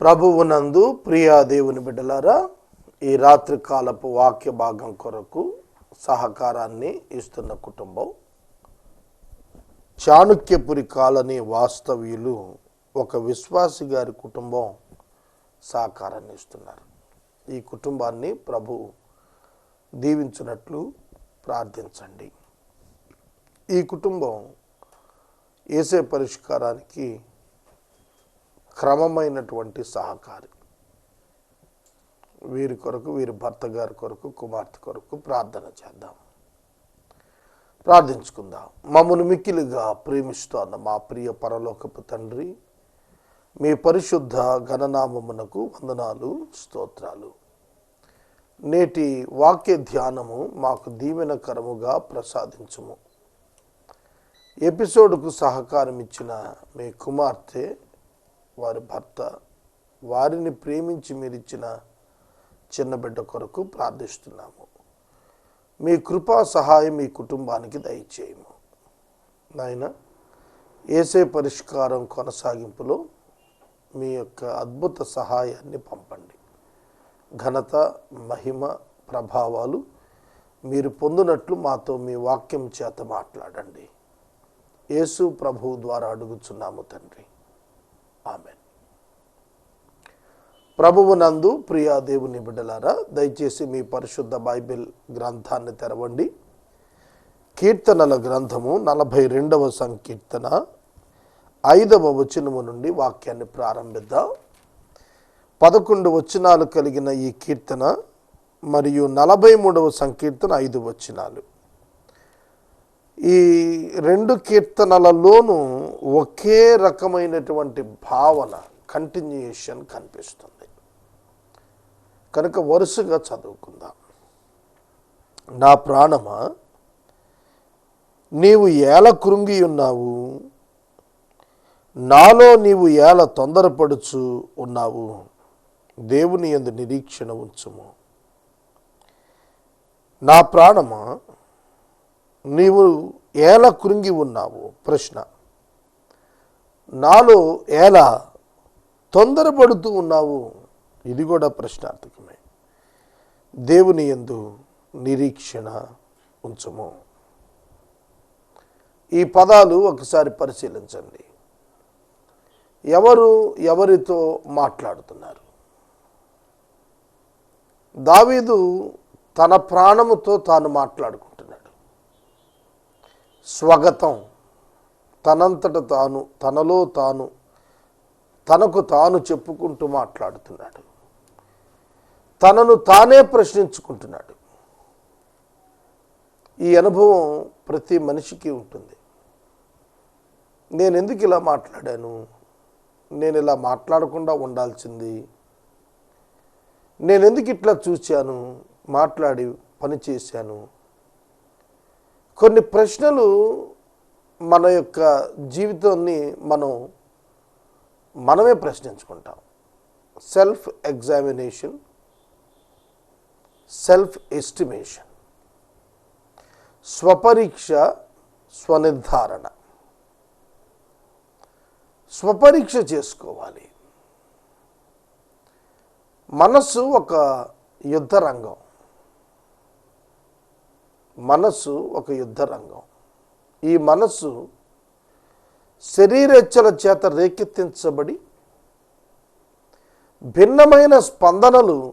ప్రభువునందు ప్రియా దేవుని బిడ్డలారా ఈ రాత్రి కాలపు వాక్య భాగం కొరకు సహకారాన్ని ఇస్తున్న కుటుంబం. చాణుక్యపురి కాలనీ వాస్తవ్యులు ఒక విశ్వాసి గారి కుటుంబం సహకారాన్ని ఇస్తున్నారు. ఈ కుటుంబాన్ని ప్రభు దీవించినట్లు ప్రార్థించండి. ఈ కుటుంబం వేసే పరిష్కారానికి క్రమమైనటువంటి సహకారి. వీరి కొరకు వీరి భర్త గారి కొరకు కుమార్తె కొరకు ప్రార్థన చేద్దాం. ప్రార్థించుకుందాం. మమ్మను మిక్కిలిగా ప్రేమిస్తోన్న మా ప్రియ పరలోకపు తండ్రి మీ పరిశుద్ధ గణనామమునకు వందనాలు స్తోత్రాలు. నేటి వాక్య ధ్యానము మాకు దీవెనకరముగా ప్రసాదించుము. ఎపిసోడ్కు సహకారం ఇచ్చిన మీ కుమార్తె వారి భర్త వారిని ప్రేమించి మీరిచ్చిన చిన్న బిడ్డ కొరకు ప్రార్థిస్తున్నాము. మీ కృపా సహాయం మీ కుటుంబానికి దయచేయము. నాయన ఏసే పరిష్కారం కొనసాగింపులో మీ యొక్క అద్భుత సహాయాన్ని పంపండి. ఘనత మహిమ ప్రభావాలు మీరు పొందినట్లు మాతో మీ వాక్యం చేత మాట్లాడండి. యేసు ప్రభువు ద్వారా అడుగుచున్నాము తండ్రి. ఆమె ప్రభువు నందు ప్రియా దేవుని బిడ్డలారా దయచేసి మీ పరిశుద్ధ బైబిల్ గ్రంథాన్ని తెరవండి. కీర్తనల గ్రంథము నలభై రెండవ సంకీర్తన ఐదవ వచనము నుండి వాక్యాన్ని ప్రారంభిద్దాం. పదకొండు వచనాలు కలిగిన ఈ కీర్తన మరియు నలభై మూడవ సంకీర్తన ఐదు వచనాలు. ఈ రెండు కీర్తనలలోనూ ఒకే రకమైనటువంటి భావన కంటిన్యూషన్ కనిపిస్తుంది. కనుక వరుసగా చదువుకుందాం. నా ప్రాణమా నీవు ఏల కృంగి ఉన్నావు నాలో నీవు ఏల తొందరపడుచు ఉన్నావు దేవుని ఎందు నిరీక్షణ ఉంచుము. నా ప్రాణమా నీవు ఎలా కృంగి ఉన్నావు? ప్రశ్న. నాలో ఎలా తొందరపడుతూ ఉన్నావు? ఇది కూడా ప్రశ్నార్థకమే. దేవుని ఎందు నిరీక్షణ ఉంచము. ఈ పదాలు ఒకసారి పరిశీలించండి. ఎవరు ఎవరితో మాట్లాడుతున్నారు? దావీదు తన ప్రాణముతో తాను మాట్లాడుకుంటున్నాడు స్వగతం. తనంతట తాను తనలో తాను తనకు తాను చెప్పుకుంటూ మాట్లాడుతున్నాడు. తనను తానే ప్రశ్నించుకుంటున్నాడు. ఈ అనుభవం ప్రతి మనిషికి ఉంటుంది. నేను ఎందుకు ఇలా మాట్లాడాను? నేను ఇలా మాట్లాడకుండా ఉండాల్సింది. నేను ఎందుకు ఇట్లా చూశాను? మాట్లాడి పని చేశాను. కొన్ని ప్రశ్నలు మన యొక్క జీవితాన్ని మనం మనమే ప్రశ్నించుకుంటాం. సెల్ఫ్ ఎగ్జామినేషన్ సెల్ఫ్ ఎస్టిమేషన్ స్వపరీక్ష స్వనిర్ధారణ. స్వపరీక్ష చేసుకోవాలి. మనస్సు ఒక యుద్ధ రంగం మనస్సు ఒక యుద్ధ రంగం. ఈ మనస్సు శరీరెచ్చల చేత రేకెత్తించబడి భిన్నమైన స్పందనలు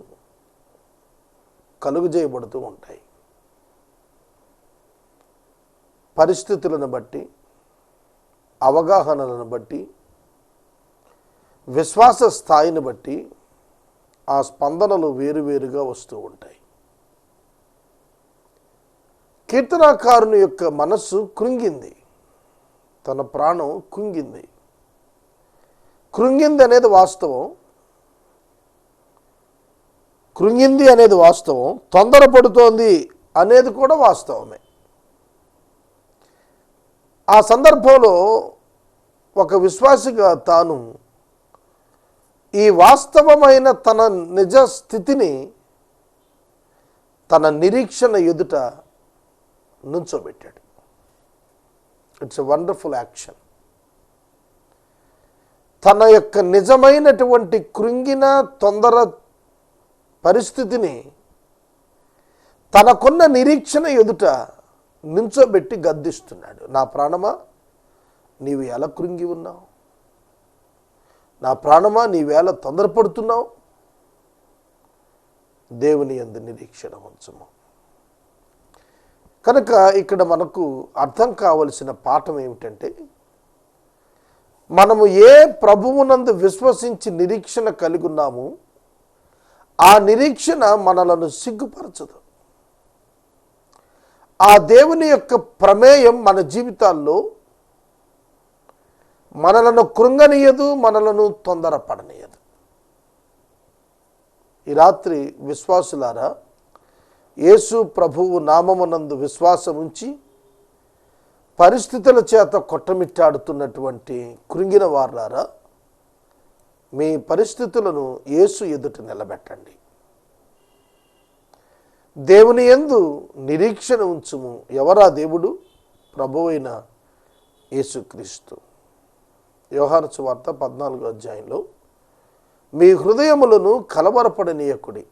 కలుగజేయబడుతూ ఉంటాయి. పరిస్థితులను బట్టి అవగాహనలను బట్టి విశ్వాస స్థాయిని బట్టి ఆ స్పందనలు వేరువేరుగా వస్తూ ఉంటాయి. కీర్తనాకారుని యొక్క మనస్సు కృంగింది. తన ప్రాణం కృంగింది. కృంగింది అనేది వాస్తవం. కృంగింది అనేది వాస్తవం. తొందరపడుతోంది అనేది కూడా వాస్తవమే. ఆ సందర్భంలో ఒక విశ్వాసిగా తాను ఈ వాస్తవమైన తన నిజ స్థితిని తన నిరీక్షణ ఎదుట నుంచోబెట్టాడు. ఇట్స్ ఎ వండర్ఫుల్ యాక్షన్ తన యొక్క నిజమైనటువంటి కృంగిన తొందర పరిస్థితిని తనకున్న నిరీక్షణ ఎదుట నించోబెట్టి గద్దిస్తున్నాడు. నా ప్రాణమా? నీవు ఎలా కృంగి ఉన్నావు? నా ప్రాణమా? నీవేళ తొందరపడుతున్నావు? దేవుని ఎందు నిరీక్షణ ఉంచము. కనుక ఇక్కడ మనకు అర్థం కావలసిన పాఠం ఏమిటంటే మనము ఏ ప్రభువునందు విశ్వసించి నిరీక్షణ కలిగి ఉన్నాము ఆ నిరీక్షణ మనలను సిగ్గుపరచదు. ఆ దేవుని యొక్క ప్రమేయం మన జీవితాల్లో మనలను కృంగనీయదు మనలను తొందరపడనీయదు. ఈ రాత్రి విశ్వాసులారా యేసు ప్రభువు నామమునందు విశ్వాసం ఉంచి పరిస్థితుల చేత కొట్టమిట్టాడుతున్నటువంటి కృంగిన వారులారా మీ పరిస్థితులను యేసు ఎదుట నిలబెట్టండి. దేవుని యందు నిరీక్షణ ఉంచుము. ఎవరా దేవుడు? ప్రభువైన యేసుక్రీస్తు. యోహాను సువార్త పద్నాలుగో అధ్యాయంలో మీ హృదయములను కలవరపడనీయకుడి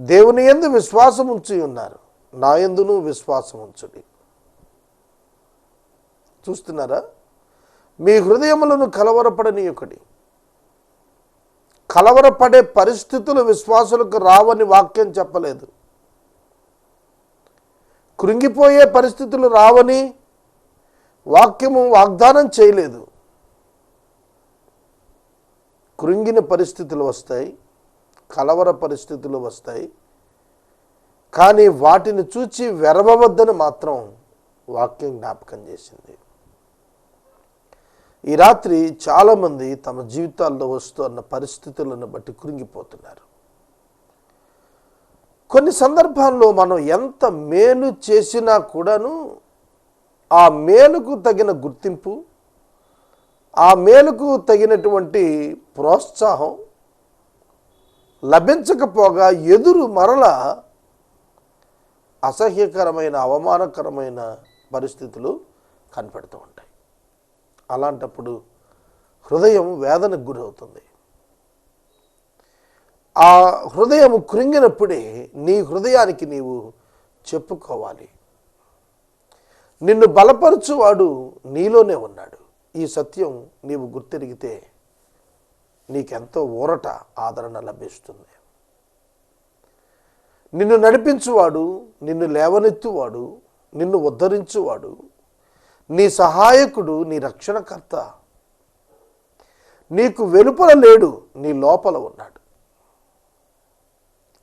దేవుని ఎందు విశ్వాసం ఉంచి ఉన్నారు. నా ఎందును విశ్వాసం ఉంచుడి. చూస్తున్నారా? మీ హృదయములను కలవరపడని ఒకటి కలవరపడే పరిస్థితులు విశ్వాసులకు రావని వాక్యం చెప్పలేదు. కృంగిపోయే పరిస్థితులు రావని వాక్యము వాగ్దానం చేయలేదు. కృంగిన పరిస్థితులు వస్తాయి. కలవర పరిస్థితులు వస్తాయి. కానీ వాటిని చూచి వెరవవద్దని మాత్రం వాక్యం జ్ఞాపకం చేసింది. ఈ రాత్రి చాలామంది తమ జీవితాల్లో వస్తున్న పరిస్థితులను బట్టి కృంగిపోతున్నారు. కొన్ని సందర్భాల్లో మనం ఎంత మేలు చేసినా కూడాను ఆ మేలుకు తగిన గుర్తింపు ఆ మేలుకు తగినటువంటి ప్రోత్సాహం లభించకపోగా ఎదురు మరల అసహ్యకరమైన అవమానకరమైన పరిస్థితులు కనపడుతూ ఉంటాయి. అలాంటప్పుడు హృదయం వేదనకు గురవుతుంది. ఆ హృదయం కృంగినప్పుడే నీ హృదయానికి నీవు చెప్పుకోవాలి. నిన్ను బలపరచువాడు నీలోనే ఉన్నాడు. ఈ సత్యం నీవు గుర్తెరిగితే నీకెంతో ఊరట ఆదరణ లభిస్తుంది. నిన్ను నడిపించువాడు నిన్ను లేవనెత్తువాడు నిన్ను ఉద్ధరించువాడు నీ సహాయకుడు నీ రక్షణకర్త. నీకు వెలుపల లేడు నీ లోపల ఉన్నాడు.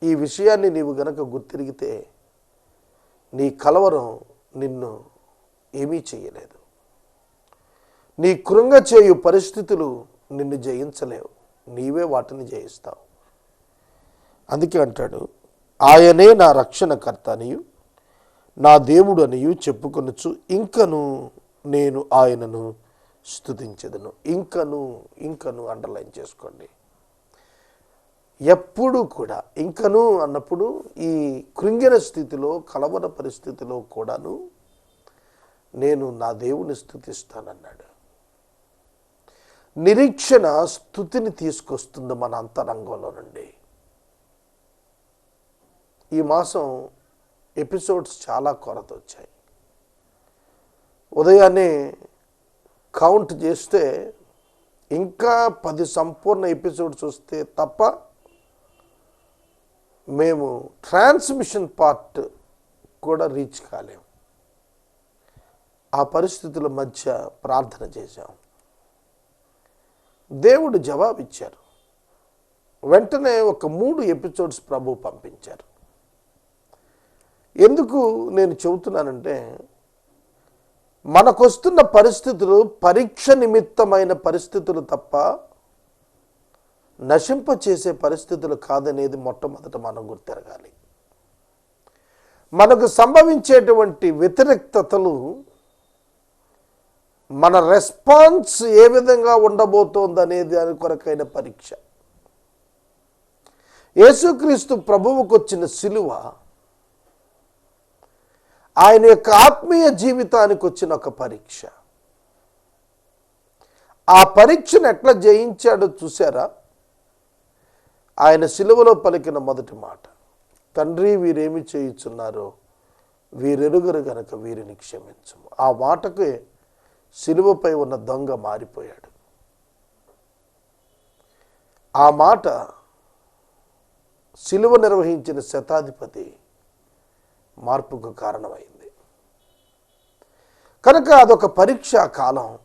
ఈ విషయాన్ని నీవు గనక గుర్తిరిగితే నీ కలవరం నిన్ను ఏమీ చేయలేదు. నీ కృంగ చేయు పరిస్థితులు నిన్ను జయించలేవు. నీవే వాటిని జయిస్తావు. అందుకే అంటాడు ఆయనే నా రక్షణకర్త అనియు నా దేవుడు అనియు చెప్పుకొనొచ్చు ఇంకను నేను ఆయనను స్థుతించదును ఇంకను ఇంకను అండర్లైన్ చేసుకోండి. ఎప్పుడు కూడా ఇంకను అన్నప్పుడు ఈ కృంగిన స్థితిలో కలవర పరిస్థితిలో కూడాను నేను నా దేవుని స్థుతిస్తానన్నాడు నిరీక్షణ స్థుతిని తీసుకొస్తుంది మన అంతరంగంలో నుండి. ఈ మాసం ఎపిసోడ్స్ చాలా కొరత వచ్చాయి. ఉదయాన్నే కౌంట్ చేస్తే ఇంకా పది సంపూర్ణ ఎపిసోడ్స్ వస్తే తప్ప మేము ట్రాన్స్మిషన్ పార్ట్ కూడా రీచ్ కాలేం ఆ పరిస్థితుల మధ్య ప్రార్థన చేశాం. దేవుడు జవాబిచ్చారు. వెంటనే ఒక మూడు ఎపిసోడ్స్ ప్రభు పంపించారు. ఎందుకు నేను చెబుతున్నానంటే మనకొస్తున్న పరిస్థితులు పరీక్ష నిమిత్తమైన పరిస్థితులు తప్ప నశింప చేసే పరిస్థితులు కాదనేది మొట్టమొదట మనం గుర్తెరగాలి. మనకు సంభవించేటువంటి వ్యతిరేక్తతలు మన రెస్పాన్స్ ఏ విధంగా ఉండబోతోంది అనేది దాని కొరకైన పరీక్ష. యేసుక్రీస్తు ప్రభువుకు వచ్చిన సిలువ ఆయన యొక్క ఆత్మీయ జీవితానికి వచ్చిన ఒక పరీక్ష. ఆ పరీక్షను ఎట్లా జయించాడో చూసారా ఆయన సిలువలో పలికిన మొదటి మాట తండ్రి వీరేమి చేయుచున్నారో వీరెరుగురు గనక వీరిని క్షమించము. ఆ మాటకు సిలువపై ఉన్న దొంగ మారిపోయాడు. ఆ మాట సిలువ నిర్వహించిన శతాధిపతి మార్పుకు కారణమైంది. కనుక అదొక పరీక్షా కాలం.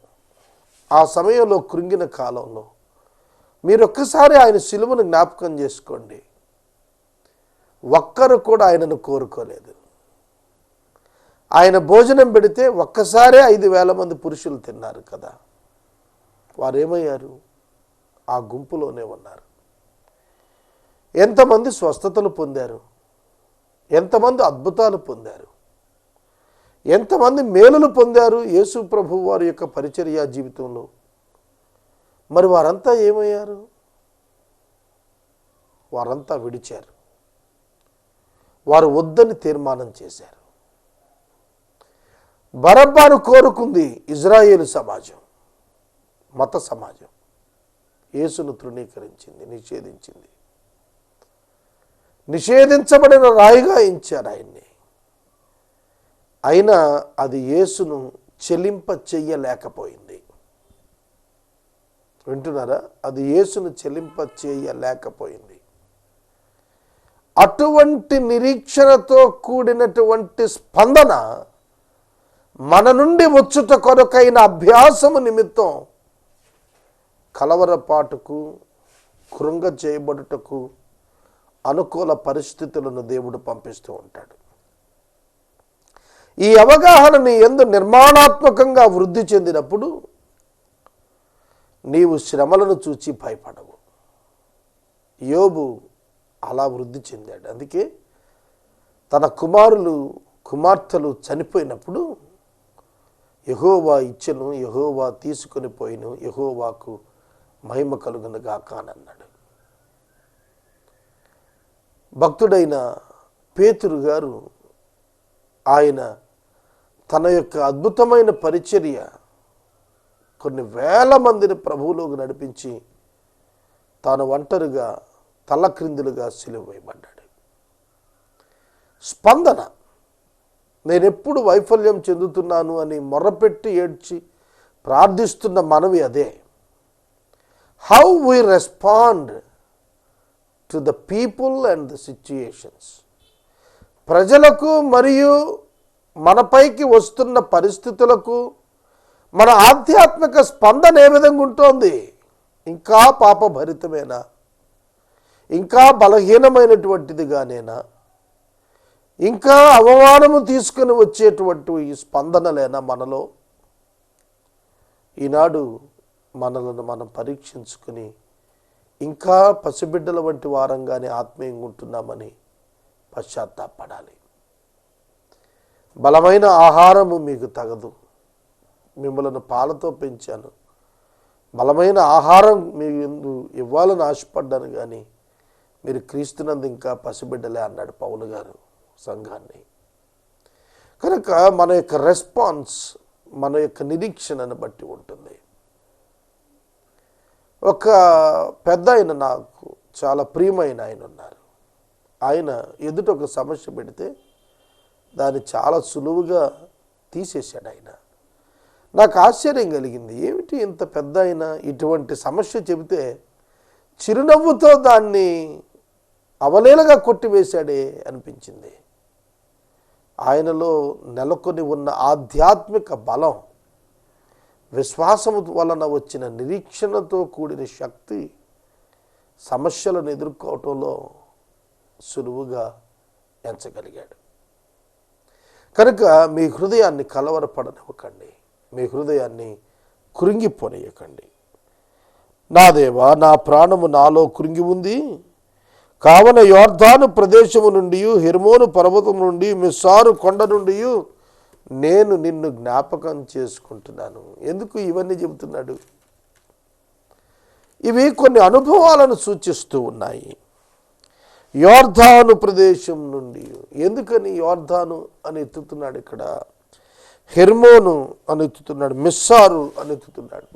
ఆ సమయంలో కృంగిన కాలంలో మీరు ఒక్కసారి ఆయన సిలువను జ్ఞాపకం చేసుకోండి. ఒక్కరు కూడా ఆయనను కోరుకోలేదు. ఆయన భోజనం పెడితే ఒక్కసారే ఐదు వేల మంది పురుషులు తిన్నారు కదా. వారేమయ్యారు? ఆ గుంపులోనే ఉన్నారు. ఎంతమంది స్వస్థతలు పొందారు? ఎంతమంది అద్భుతాలు పొందారు? ఎంతమంది మేలులు పొందారు యేసు ప్రభు వారి యొక్క పరిచర్య జీవితంలో? మరి వారంతా ఏమయ్యారు? వారంతా విడిచారు. వారు వద్దని తీర్మానం చేశారు. బరబ్బాను కోరుకుంది ఇజ్రాయేలు సమాజం మత సమాజం. యేసును తృణీకరించింది నిషేధించింది. నిషేధించబడిన రాయిగా ఎంచారు ఆయన్ని. అయినా అది యేసును చెలింప చెయ్యలేకపోయింది. వింటున్నారా? అది యేసును చెలింప చేయలేకపోయింది అటువంటి నిరీక్షణతో కూడినటువంటి స్పందన మన నుండి వచ్చుట కొరకైన అభ్యాసము నిమిత్తం కలవరపాటుకు కృంగ చేయబడుటకు అనుకూల పరిస్థితులను దేవుడు పంపిస్తూ ఉంటాడు. ఈ అవగాహన నీ ఎందు నిర్మాణాత్మకంగా వృద్ధి చెందినప్పుడు నీవు శ్రమలను చూచి భయపడవు. యోబు అలా వృద్ధి చెందాడు. అందుకే తన కుమారులు కుమార్తెలు చనిపోయినప్పుడు యహోవా ఇచ్చను యహోవా తీసుకొని పోయిను యహోవాకు మహిమ కలుగును కానన్నాడు భక్తుడైన పేతురు గారు ఆయన తన యొక్క అద్భుతమైన పరిచర్య కొన్ని వేల మందిని ప్రభువులోకి నడిపించి తాను ఒంటరిగా తలక్రిందులుగా సిలువ వేయబడ్డాడు. స్పందన నేను ఎప్పుడు వైఫల్యం చెందుతున్నాను అని మొర్రపెట్టి ఏడ్చి ప్రార్థిస్తున్న మనవి అదే. How we respond to the people and the situations ప్రజలకు మరియు మనపైకి వస్తున్న పరిస్థితులకు మన ఆధ్యాత్మిక స్పందన ఏ విధంగా ఉంటుంది? ఇంకా పాపభరితమేనా? ఇంకా బలహీనమైనటువంటిదిగానేనా? ఇంకా అవమానము తీసుకుని వచ్చేటువంటి ఈ స్పందనలేనా మనలో? ఈనాడు మనలను మనం పరీక్షించుకుని ఇంకా పసిబిడ్డల వంటి వారంగానే ఆత్మీయంగా ఉంటున్నామని పశ్చాత్తాపడాలి. బలమైన ఆహారము మీకు తగదు. మిమ్మల్ని పాలతో పెంచాను. బలమైన ఆహారం మీ ఎందు ఇవ్వాలని ఆశపడ్డాను కానీ మీరు క్రీస్తునందు ఇంకా పసిబిడ్డలే అన్నాడు పౌలు గారు. సంఘాన్ని. కనుక మన యొక్క రెస్పాన్స్ మన యొక్క నిరీక్షణను బట్టి ఉంటుంది. ఒక పెద్ద ఆయన నాకు చాలా ప్రియమైన ఆయన ఉన్నారు. ఆయన ఎదుట ఒక సమస్య పెడితే దాన్ని చాలా సులువుగా తీసేశాడు ఆయన. నాకు ఆశ్చర్యం కలిగింది ఏమిటి ఇంత పెద్ద ఆయన ఇటువంటి సమస్య చెబితే చిరునవ్వుతో దాన్ని అవలేలగా కొట్టివేశాడే అనిపించింది. ఆయనలో నెలకొని ఉన్న ఆధ్యాత్మిక బలం విశ్వాసము వలన వచ్చిన నిరీక్షణతో కూడిన శక్తి సమస్యలను ఎదుర్కోవటంలో సులువుగా ఎంచగలిగాడు. కనుక మీ హృదయాన్ని కలవరపడనివ్వకండి. మీ హృదయాన్ని కృంగిపోనీయకండి నా దేవా నా ప్రాణము నాలో కృంగి ఉంది. కావున యోర్ధాను ప్రదేశము నుండి హెర్మోను పర్వతం నుండి మిస్సారు కొండ నుండి నేను నిన్ను జ్ఞాపకం చేసుకుంటున్నాను. ఎందుకు ఇవన్నీ చెబుతున్నాడు? ఇవి కొన్ని అనుభవాలను సూచిస్తూ ఉన్నాయి. యోర్ధాను ప్రదేశం నుండి. ఎందుకని యోర్ధాను అని ఎత్తుతున్నాడు ఇక్కడ? హెర్మోను అని ఎత్తుతున్నాడు మిస్సారు అని ఎత్తుతున్నాడు.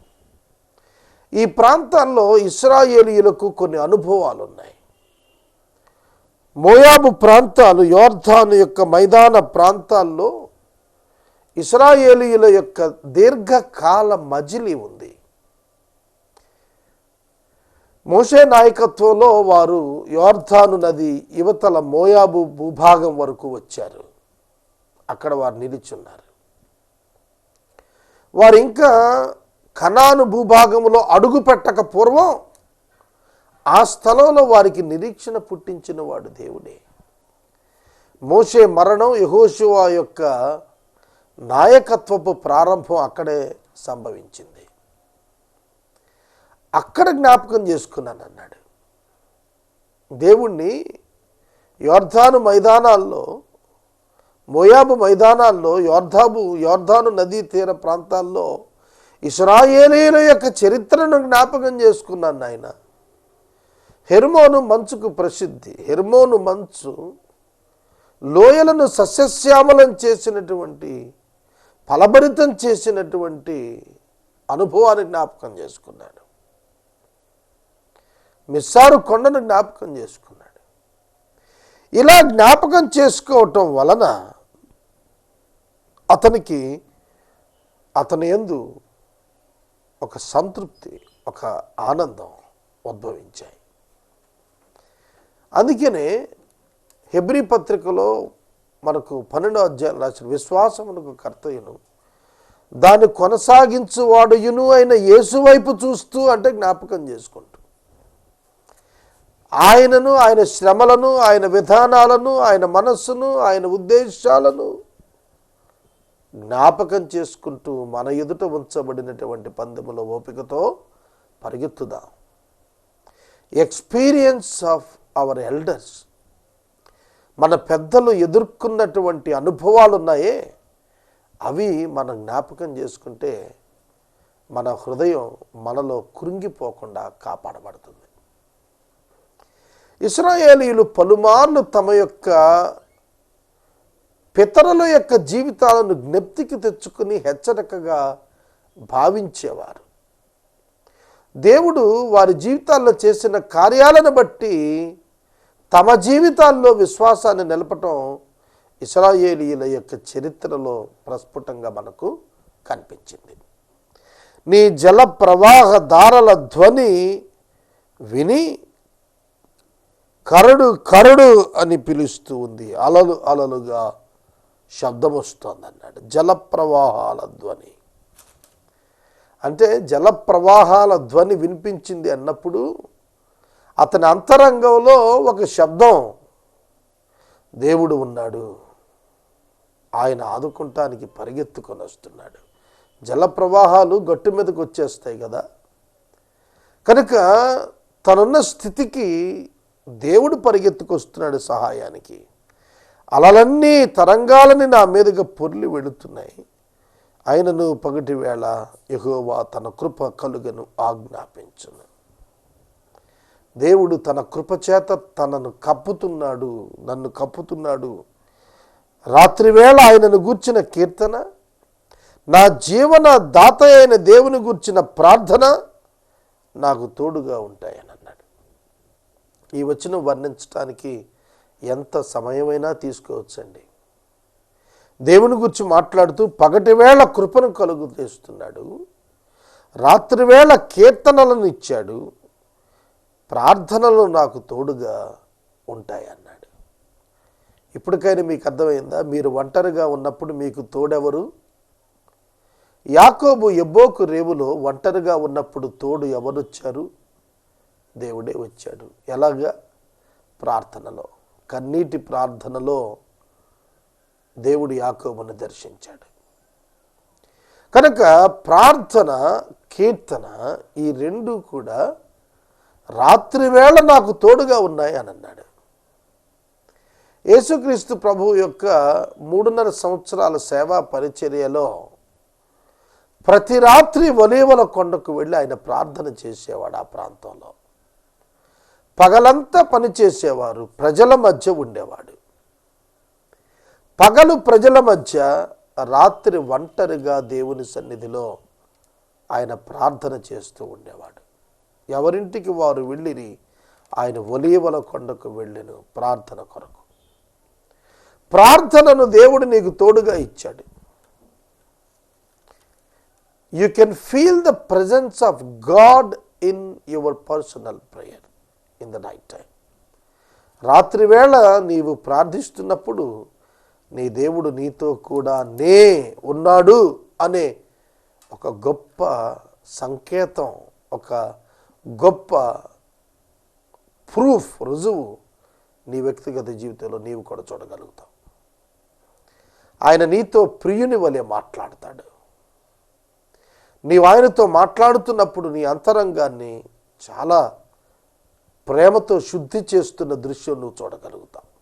ఈ ప్రాంతాల్లో ఇస్రాయేలీలకు కొన్ని అనుభవాలు ఉన్నాయి. మోయాబు ప్రాంతాలు యోర్ధాను యొక్క మైదాన ప్రాంతాల్లో ఇస్రాయేలీయుల యొక్క దీర్ఘకాల మజిలి ఉంది. మోషే నాయకత్వంలో వారు యోర్ధాను నది యువతల మోయాబు భూభాగం వరకు వచ్చారు. అక్కడ వారు నిలుచున్నారు. వారు ఇంకా కనాను భూభాగంలో అడుగు పెట్టక పూర్వం ఆ స్థలంలో వారికి నిరీక్షణ పుట్టించిన వాడు దేవుడే. మోషే మరణం యహోశివా యొక్క నాయకత్వపు ప్రారంభం అక్కడే సంభవించింది. అక్కడ జ్ఞాపకం చేసుకున్నాను అన్నాడు. దేవుణ్ణి యోర్ధాను మైదానాల్లో మోయాబు మైదానాల్లో యోర్ధాబు యోర్ధాను నదీ తీర ప్రాంతాల్లో ఇస్రాయేలీల యొక్క చరిత్రను జ్ఞాపకం చేసుకున్నాను నాయన. హెర్మోను మంచుకు ప్రసిద్ధి. హెర్మోను మంచు లోయలను సస్యశ్యామలం చేసినటువంటి ఫలభరితం చేసినటువంటి అనుభవాన్ని జ్ఞాపకం చేసుకున్నాడు. మిస్సారు కొండను జ్ఞాపకం చేసుకున్నాడు. ఇలా జ్ఞాపకం చేసుకోవటం వలన అతనికి అతని ఎందు ఒక సంతృప్తి ఒక ఆనందం ఉద్భవించాయి. అందుకనే హెబ్రి పత్రికలో మనకు పన్నెండో అధ్యాయం రాసిన విశ్వాసమునకు కర్తయును దాన్ని కొనసాగించువాడుయును అయిన యేసు వైపు చూస్తూ అంటే జ్ఞాపకం చేసుకుంటూ. ఆయనను ఆయన శ్రమలను ఆయన విధానాలను ఆయన మనస్సును ఆయన ఉద్దేశాలను జ్ఞాపకం చేసుకుంటూ మన ఎదుట ఉంచబడినటువంటి పందెముల ఓపికతో పరిగెత్తుదాం. ఎక్స్పీరియన్స్ ఆఫ్ అవర్ ఎల్డర్స్ మన పెద్దలు ఎదుర్కొన్నటువంటి అనుభవాలు ఉన్నాయే అవి మనం జ్ఞాపకం చేసుకుంటే మన హృదయం మనలో కృంగిపోకుండా కాపాడబడుతుంది. ఇస్రాయేలీలు పలుమార్లు తమ యొక్క పితరుల యొక్క జీవితాలను జ్ఞప్తికి తెచ్చుకుని హెచ్చరికగా భావించేవారు. దేవుడు వారి జీవితాల్లో చేసిన కార్యాలను బట్టి తమ జీవితాల్లో విశ్వాసాన్ని నిలపటం ఇస్రాయేలీల యొక్క చరిత్రలో ప్రస్ఫుటంగా మనకు కనిపించింది. నీ జల ప్రవాహ దారల ధ్వని విని కరడు కరడు అని పిలుస్తూ ఉంది. అలలు అలలుగా శబ్దం వస్తుంది అన్నాడు జల ప్రవాహాల ధ్వని. అంటే జల ప్రవాహాల ధ్వని వినిపించింది అన్నప్పుడు అతని అంతరంగంలో ఒక శబ్దం. దేవుడు ఉన్నాడు. ఆయన ఆదుకుంటానికి పరిగెత్తుకొని వస్తున్నాడు. జల ప్రవాహాలు గట్టు మీదకి వచ్చేస్తాయి కదా. కనుక తనున్న స్థితికి దేవుడు పరిగెత్తుకొస్తున్నాడు సహాయానికి. అలలన్నీ తరంగాలని నా మీదుగా పొర్లి వెళుతున్నాయి. ఆయనను పగటి వేళ యెహోవా తన కృప కలుగను ఆజ్ఞాపించును. దేవుడు తన కృపచేత తనను కప్పుతున్నాడు నన్ను కప్పుతున్నాడు. రాత్రివేళ ఆయనను గూర్చిన కీర్తన నా జీవన దాత అయిన దేవుని గూర్చిన ప్రార్థన నాకు తోడుగా ఉంటాయని అన్నాడు. ఈ వచనం వర్ణించడానికి ఎంత సమయమైనా తీసుకోవచ్చండి. దేవుని గురించి మాట్లాడుతూ పగటివేళ కృపను కలుగు చేస్తున్నాడు రాత్రివేళ కీర్తనలను ఇచ్చాడు ప్రార్థనలు నాకు తోడుగా ఉంటాయన్నాడు ఇప్పటికైనా మీకు అర్థమైందా? మీరు ఒంటరిగా ఉన్నప్పుడు మీకు తోడెవరు? యాకోబు ఎబ్బోకు రేవులో ఒంటరిగా ఉన్నప్పుడు తోడు ఎవరొచ్చారు? దేవుడే వచ్చాడు. ఎలాగా? ప్రార్థనలో. కన్నీటి ప్రార్థనలో దేవుడు యాకోబును దర్శించాడు. కనుక ప్రార్థన కీర్తన ఈ రెండు కూడా రాత్రివేళ నాకు తోడుగా ఉన్నాయి అని అన్నాడు. యేసుక్రీస్తు ప్రభు యొక్క మూడున్నర సంవత్సరాల సేవా పరిచర్యలో ప్రతి రాత్రి ఒలీవల కొండకు వెళ్ళి ఆయన ప్రార్థన చేసేవాడు ఆ ప్రాంతంలో. పగలంతా పనిచేసేవారు ప్రజల మధ్య ఉండేవాడు. పగలు ప్రజల మధ్య రాత్రి ఒంటరిగా దేవుని సన్నిధిలో ఆయన ప్రార్థన చేస్తూ ఉండేవాడు. ఎవరింటికి వారు వెళ్ళిరి ఆయన ఒలీవల కొండకు వెళ్ళిను ప్రార్థన కొరకు. ప్రార్థనను దేవుడు నీకు తోడుగా ఇచ్చాడు. You can feel the presence of God in your personal prayer in the night time రాత్రి వేళ నీవు ప్రార్థిస్తున్నప్పుడు నీ దేవుడు నీతో కూడా నే ఉన్నాడు అనే ఒక గొప్ప సంకేతం ఒక గొప్ప ప్రూఫ్ రుజువు నీ వ్యక్తిగత జీవితంలో నీవు కూడా చూడగలుగుతావు. ఆయన నీతో ప్రియుని వలె మాట్లాడతాడు. నీవు ఆయనతో మాట్లాడుతున్నప్పుడు నీ అంతరంగాన్ని చాలా ప్రేమతో శుద్ధి చేస్తున్న దృశ్యం నువ్వు చూడగలుగుతావు.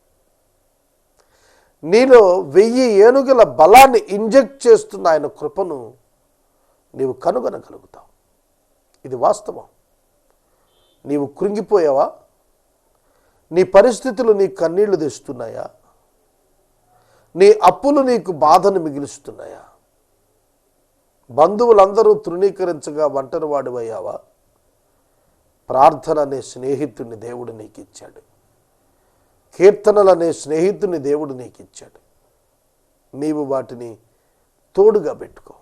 నీలో వెయ్యి ఏనుగుల బలాన్ని ఇంజెక్ట్ చేస్తున్న ఆయన కృపను నీవు కనుగొనగలుగుతావు. ఇది వాస్తవం. నీవు కృంగిపోయావా? నీ పరిస్థితులు నీ కన్నీళ్ళు తెస్తున్నాయా? నీ అప్పులు నీకు బాధను మిగిలిస్తున్నాయా? బంధువులందరూ తృణీకరించగా ఒంటరి వాడివయ్యావా? ప్రార్థన అనే స్నేహితుడిని దేవుడు నీకు ఇచ్చాడు కీర్తనలు అనే స్నేహితుడిని దేవుడు నీకు ఇచ్చాడు నీవు వాటిని తోడుగా పెట్టుకో.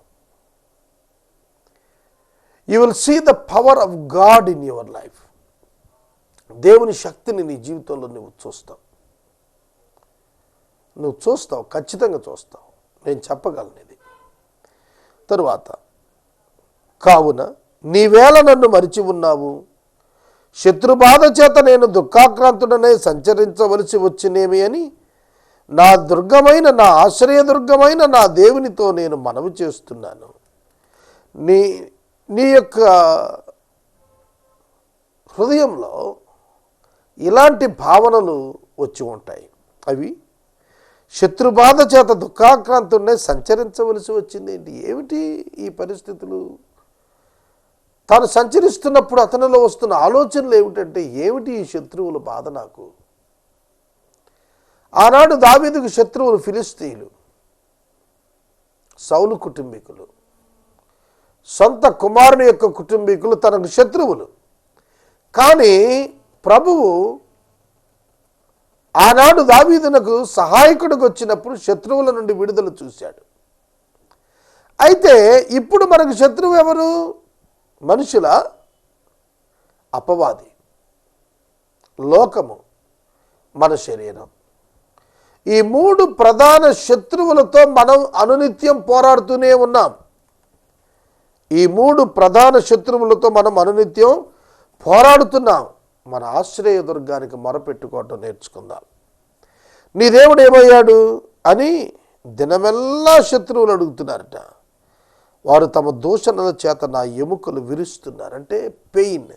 You will see the power of God in your life దేవుని శక్తిని నీ జీవితంలో నువ్వు చూస్తావు. నువ్వు చూస్తావు ఖచ్చితంగా చూస్తావు. నేను చెప్పగలను ఇది. తరువాత కావున నీవేళ నన్ను మరిచి ఉన్నావు. శత్రుబాధ చేత నేను దుఃఖాక్రాంతుడనే సంచరించవలసి వచ్చినేమి అని నా దుర్గమైన నా ఆశ్రయదుర్గమైన నా దేవునితో నేను మనవి చేస్తున్నాను. నీ నీ యొక్క హృదయంలో ఇలాంటి భావనలు వచ్చి ఉంటాయి. అవి శత్రుబాధ చేత దుఃఖాక్రాంతుండే సంచరించవలసి వచ్చిందేంటి? ఏమిటి ఈ పరిస్థితులు? తాను సంచరిస్తున్నప్పుడు అతనిలో వస్తున్న ఆలోచనలు ఏమిటంటే ఏమిటి ఈ శత్రువుల బాధ నాకు? ఆనాడు దావీదుకు శత్రువులు ఫిలిస్తీయులు సౌలు కుటుంబీకులు సొంత కుమారుని యొక్క కుటుంబీకులు తనకు శత్రువులు. కానీ ప్రభువు ఆనాడు దావీదునకు సహాయకుడికి వచ్చినప్పుడు శత్రువుల నుండి విడుదల చూశాడు. అయితే ఇప్పుడు మనకు శత్రువు ఎవరు? మనుషుల అపవాది. లోకము మన శరీరం. ఈ మూడు ప్రధాన శత్రువులతో మనం అనునిత్యం పోరాడుతూనే ఉన్నాం. ఈ మూడు ప్రధాన శత్రువులతో మనం అనునిత్యం పోరాడుతున్నాం. మన ఆశ్రయ దుర్గానికి మొరపెట్టుకోవటం నేర్చుకుందాం. నీ దేవుడు ఏమయ్యాడు అని దినమెల్లా శత్రువులు అడుగుతున్నారట. వారు తమ దూషణల చేత నా ఎముకలు విరుస్తున్నారంటే పెయిన్.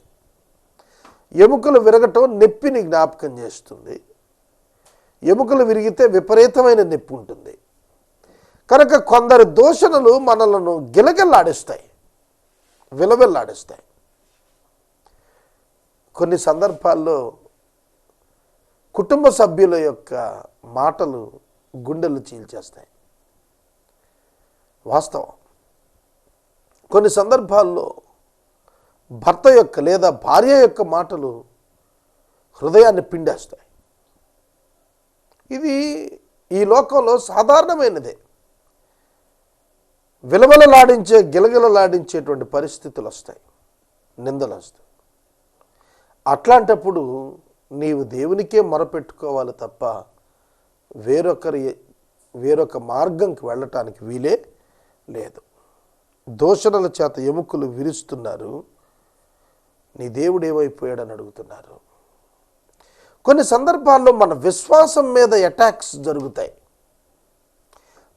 ఎముకలు విరగటం నొప్పిని జ్ఞాపకం చేస్తుంది. ఎముకలు విరిగితే విపరీతమైన నొప్పి ఉంటుంది. కనుక కొందరి దూషణలు మనలను గిలగిల్లాడిస్తాయి. విలవిల్లాడిస్తాయి. కొన్ని సందర్భాల్లో కుటుంబ సభ్యుల యొక్క మాటలు గుండెలు చీల్చేస్తాయి. వాస్తవం. కొన్ని సందర్భాల్లో భర్త యొక్క లేదా భార్య యొక్క మాటలు హృదయాన్ని పిండేస్తాయి. ఇది ఈ లోకంలో సాధారణమైనదే. విలవలలాడించే గిలగిలలాడించేటువంటి పరిస్థితులు వస్తాయి నిందలు వస్తాయి అట్లాంటప్పుడు నీవు దేవునికే మొరపెట్టుకోవాలి తప్ప వేరొకరి వేరొక మార్గంకి వెళ్ళటానికి వీలే లేదు. దోషణల చేత ఎముకలు విరుస్తున్నారు. నీ దేవుడు ఏమైపోయాడని అడుగుతున్నారు. కొన్ని సందర్భాల్లో మన విశ్వాసం మీద అటాక్స్ జరుగుతాయి.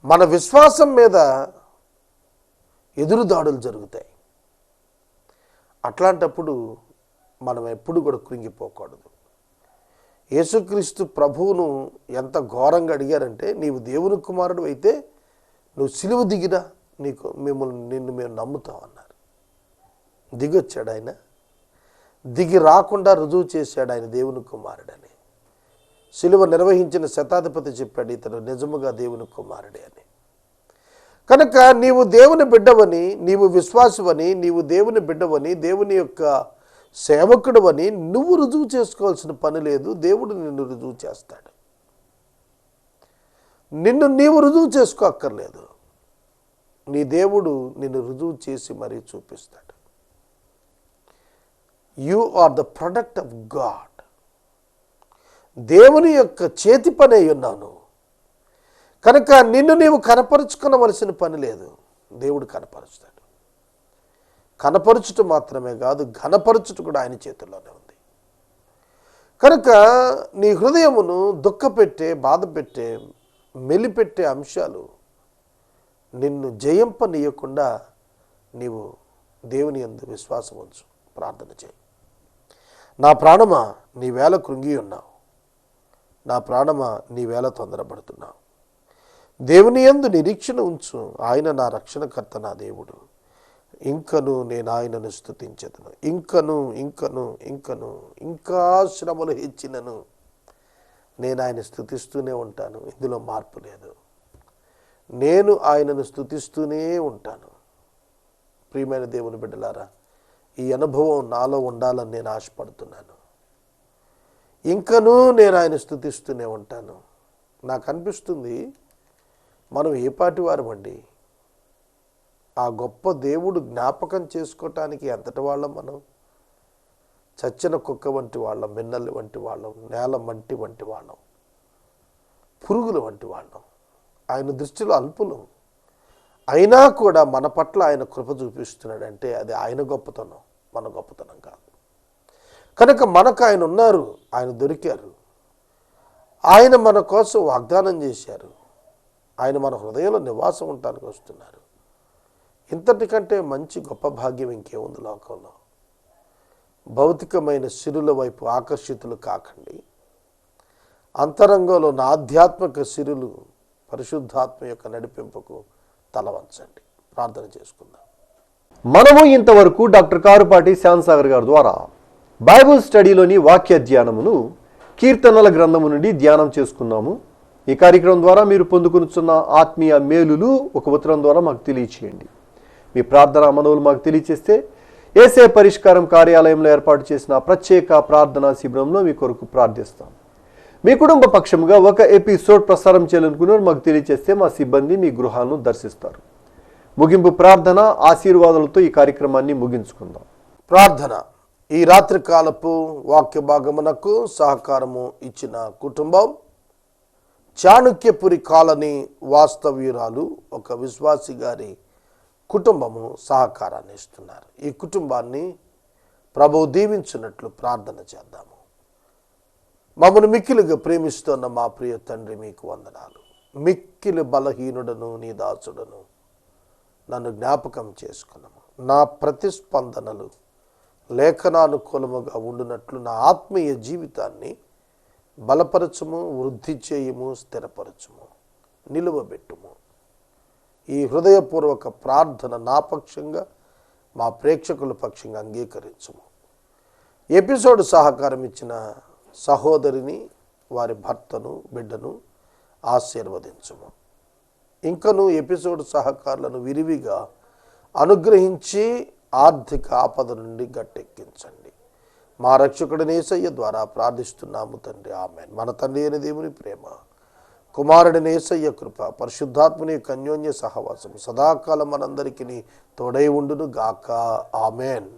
మన విశ్వాసం మీద ఎదురుదాడులు జరుగుతాయి. అట్లాంటప్పుడు మనం ఎప్పుడు కూడా కృంగిపోకూడదు. యేసుక్రీస్తు ప్రభువును ఎంత ఘోరంగా అడిగారంటే నీవు దేవుని కుమారుడు అయితే నువ్వు సిలువ దిగిరా నీకు మిమ్మల్ని నిన్ను మేము నమ్ముతాం అన్నారు. దిగొచ్చాడు ఆయన. దిగి రాకుండా రుజువు చేశాడు ఆయన దేవుని కుమారుడని. సిలువ నిర్వహించిన శతాధిపతి చెప్పాడు ఇతను నిజముగా దేవుని కుమారుడే అని. కనుక నీవు దేవుని బిడ్డవని నీవు విశ్వాసవని నీవు దేవుని బిడ్డవని దేవుని యొక్క సేవకుడవని నువ్వు రుజువు చేసుకోవాల్సిన పని లేదు దేవుడు నిన్ను రుజువు చేస్తాడు. నిన్ను నీవు రుజువు చేసుకోక్కర్లేదు. నీ దేవుడు నిన్ను రుజువు చేసి మరీ చూపిస్తాడు. You are the product of God. దేవుని యొక్క చేతి పని ఉన్నాను. కనుక నిన్ను నీవు కనపరుచుకునవలసిన పని లేదు. దేవుడు కనపరుస్తాడు. కనపరుచుట మాత్రమే కాదు ఘనపరచుట కూడా ఆయన చేతుల్లోనే ఉంది. కనుక నీ హృదయమును దుఃఖపెట్టే బాధ పెట్టే మెలిపెట్టే అంశాలు నిన్ను జయింపనీయకుండా నీవు దేవుని యందు విశ్వాసం ఉంచు ప్రార్థన చేయి. నా ప్రాణమా నీ వేళ కృంగి ఉన్నావు. నా ప్రాణమా నీ వేళ తొందరపడుతున్నావు. దేవుని యందు నిరీక్షణ ఉంచు. ఆయన నా రక్షణకర్త నా దేవుడు. ఇంకను నేను ఆయనను స్థుతించదును ఇంకను ఇంకను ఇంకను ఇంకా శ్రమలు హెచ్చినను. నేను ఆయన స్థుతిస్తూనే ఉంటాను ఇందులో మార్పు లేదు. నేను ఆయనను స్థుతిస్తూనే ఉంటాను. ప్రియమైన దేవుని బిడ్డలారా ఈ అనుభవం నాలో ఉండాలని నేను ఆశపడుతున్నాను. ఇంకనూ నేను ఆయన స్థుతిస్తూనే ఉంటాను. నాకు అనిపిస్తుంది మనం ఏ పాటి వారమండి? ఆ గొప్ప దేవుడు జ్ఞాపకం చేసుకోవటానికి ఎంతటి వాళ్ళం మనం? చచ్చిన కుక్క వంటి వాళ్ళం మిన్నలు వంటి వాళ్ళం నేల మంటి వంటి వాళ్ళం పురుగుల వంటి వాళ్ళం. ఆయన దృష్టిలో అల్పులు. అయినా కూడా మన పట్ల ఆయన కృప చూపిస్తున్నాడంటే అది ఆయన గొప్పతనం మన గొప్పతనం కాదు. కనుక మనకు ఆయన ఉన్నారు ఆయన దొరికారు. ఆయన మన కోసం వాగ్దానం చేశారు. ఆయన మన హృదయంలో నివాసం ఉండటానికి వస్తున్నారు. ఇంతటికంటే మంచి గొప్ప భాగ్యం ఇంకేముంది లోకంలో? భౌతికమైన సిరుల వైపు ఆకర్షితులు కాకండి. అంతరంగంలో నా ఆధ్యాత్మిక సిరులు పరిశుద్ధాత్మ యొక్క నడిపింపుకు తలవంచండి ప్రార్థన చేసుకుందాం. మనము ఇంతవరకు డాక్టర్ కారుపాటి శ్యాన్సాగర్ గారి ద్వారా బైబుల్ స్టడీలోని వాక్య ధ్యానమును కీర్తనల గ్రంథము నుండి ధ్యానం చేసుకున్నాము. ఈ కార్యక్రమం ద్వారా మీరు పొందుకునుచున్న ఆత్మీయ మేలులు ఒక ఉత్తరం ద్వారా మాకు తెలియచేయండి. మీ ప్రార్థన మనవులు మాకు తెలియచేస్తే ఏసే పరిష్కారం కార్యాలయంలో ఏర్పాటు చేసిన ప్రత్యేక ప్రార్థనా శిబిరంలో మీ కొరకు ప్రార్థిస్తాం. మీ కుటుంబ పక్షముగా ఒక ఎపిసోడ్ ప్రసారం చేయాలనుకున్నారు మాకు తెలియచేస్తే మా సిబ్బంది మీ గృహాలను దర్శిస్తారు. ముగింపు ప్రార్థన ఆశీర్వాదాలతో ఈ కార్యక్రమాన్ని ముగించుకుందాం. ప్రార్థన. ఈ రాత్రి కాలపు వాక్య భాగమునకు సహకారము ఇచ్చిన కుటుంబం చాణుక్యపురి కాలనీ వాస్తవ్యురాలు ఒక విశ్వాసి గారి కుటుంబము సహకారాన్ని ఇస్తున్నారు. ఈ కుటుంబాన్ని ప్రభు దీవించినట్లు ప్రార్థన చేద్దాము. మమ్మను మిక్కిలుగా ప్రేమిస్తున్న మా ప్రియ తండ్రి మీకు వందనాలు. మిక్కిలి బలహీనుడను నీ దాసుడను నన్ను జ్ఞాపకం చేసుకున్నాము. నా ప్రతిస్పందనలు లేఖనానుకూలముగా ఉండునట్లు నా ఆత్మీయ జీవితాన్ని బలపరచము వృద్ధి చేయము స్థిరపరచము నిలువబెట్టుము. ఈ హృదయపూర్వక ప్రార్థన నా పక్షంగా మా ప్రేక్షకుల పక్షంగా అంగీకరించుము. ఎపిసోడ్ సహకారం ఇచ్చిన సహోదరిని వారి భర్తను బిడ్డను ఆశీర్వదించుము. ఇంకను ఎపిసోడ్ సహకారులను విరివిగా అనుగ్రహించి ఆర్థిక ఆపద నుండి గట్టెక్కించండి. మా రక్షకుడి నేసయ్య ద్వారా ప్రార్థిస్తున్నాము తండ్రి. ఆమె మన తండ్రి అయిన దేవుని ప్రేమ. కుమారుడి నేసయ్య కృప పరిశుద్ధాత్మని యొక్క అన్యోన్య సహవాసం సదాకాలం మనందరికీ తోడై ఉండును గాక ఆమెన్.